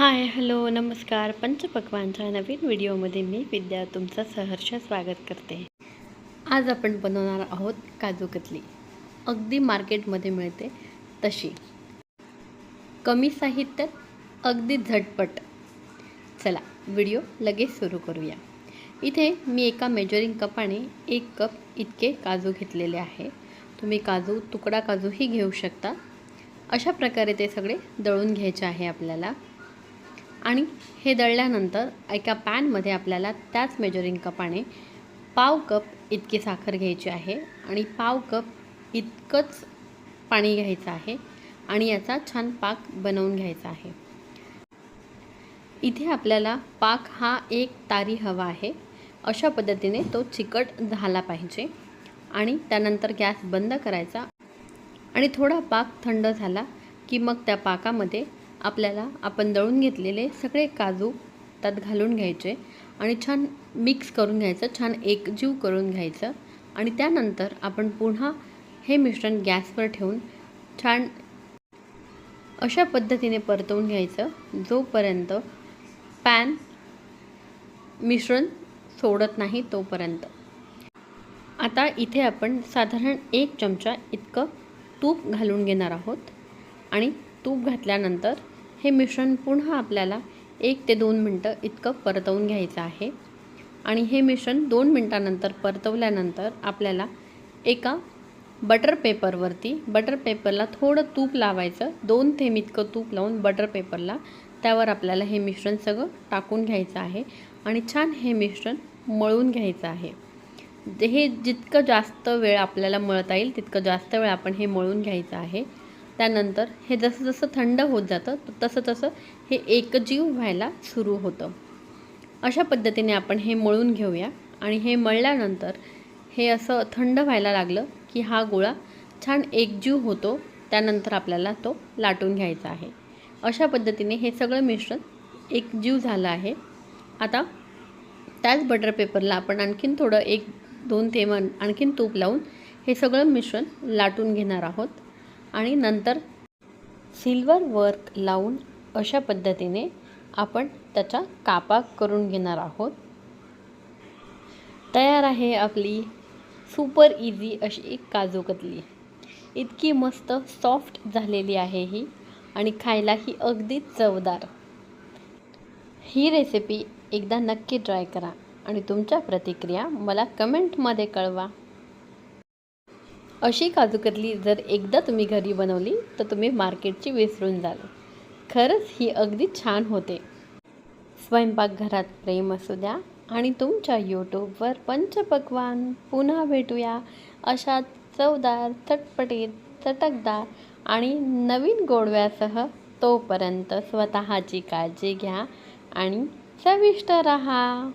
Hi hello नमस्कार. पंचपक्वानच्या नवीन व्हिडिओमध्ये मी विद्या तुमचं सहर्ष स्वागत करते. आज आपण बनवणार आहोत काजू कतली. अगदी मार्केटमध्ये मिळते तशी. कमी साहित्यात अगदी झटपट. चला व्हिडिओ लगेच सुरू करूया. इथे मी एका मेजरिंग कपाने एक कप इतके काजू घेतलेले आहे. तुम्ही काजू तुकडा काजूही घेऊ शकता. अशा प्रकारे ते सगळे दळून घ्यायचे आहे आपल्याला. आणि हे दळल्यानंतर एका पॅनमध्ये आपल्याला त्याच मेजरिंग कपाने पाव कप इतकी साखर घ्यायची आहे आणि पाव कप इतकंच पाणी घ्यायचं आहे आणि याचा छान पाक बनवून घ्यायचा आहे. इथे आपल्याला पाक हा एक तारी हवा आहे. अशा पद्धतीने तो चिकट झाला पाहिजे आणि त्यानंतर गॅस बंद करायचा आणि थोडा पाक थंड झाला की मग त्या पाकामध्ये आपल्याला आपण दळून घेतलेले सगळे काजू त्यात घालून घ्यायचे आणि छान मिक्स करून घ्यायचं छान एकजीव करून घ्यायचं आणि त्यानंतर आपण पुन्हा हे मिश्रण गॅसवर ठेवून छान अशा पद्धतीने परतवून घ्यायचं. जोपर्यंत पॅन मिश्रण सोडत नाही तोपर्यंत. आता इथे आपण साधारण एक चमचा इतकं तूप घालून घेणार आहोत आणि तूप घातल्यानंतर हे मिश्रण पुन्हा आपल्याला एक ते दोन मिनटं इतकं परतवून घ्यायचं आहे. आणि हे मिश्रण दोन मिनटानंतर परतवल्यानंतर आपल्याला एका बटर पेपरवरती बटर पेपरला थोडं तूप लावायचं दोन थेंब इतकं तूप लावून बटर पेपरला त्यावर आपल्याला हे मिश्रण सगळं टाकून घ्यायचं आहे. आणि छान हे मिश्रण मळून घ्यायचं आहे. हे जितकं जास्त वेळ आपल्याला मळता येईल तितकं जास्त वेळ आपण हे मळून घ्यायचं आहे. त्यानंतर हे जसं जसं थंड होत जातं तसं तसं हे एकजीव व्हायला सुरू होतं. अशा पद्धतीने आपण हे मळून घेऊया आणि हे मळल्यानंतर हे असं थंड व्हायला लागलं की हा गोळा छान एकजीव होतो त्यानंतर आपल्याला तो लाटून घ्यायचा आहे. अशा पद्धतीने हे सगळं मिश्रण एकजीव झालं आहे. आता त्याच बटर पेपरला आपण आणखीन थोडं एक दोन थेंब आणखीन तूप लावून हे सगळं मिश्रण लाटून घेणार आहोत. आणि नंतर सिल्वर वर्क लावून अशा पद्धतीने आपण त्याचा कापा करून घेणार आहोत. तयार आहे आपली सुपर इझी अशी एक काजू कतली. इतकी मस्त सॉफ्ट झालेली आहे ही आणि खायलाही अगदी चवदार. ही रेसिपी एकदा नक्की ट्राय करा आणि तुमच्या प्रतिक्रिया मला कमेंटमध्ये कळवा. अशी काजू कतली जर एकदा तुम्ही घरी बनवली तर तुम्ही मार्केटची विसरून जाल. खरंच ही अगदी छान होते. स्वयंपाकघरात प्रेम असू द्या आणि तुमच्या यूट्यूबवर पंचपक्वान पुन्हा भेटूया. अशा चवदार चटपटीत चटकदार आणि नवीन गोडव्यासह तोपर्यंत स्वतःची काळजी घ्या आणि चविष्ट रहा.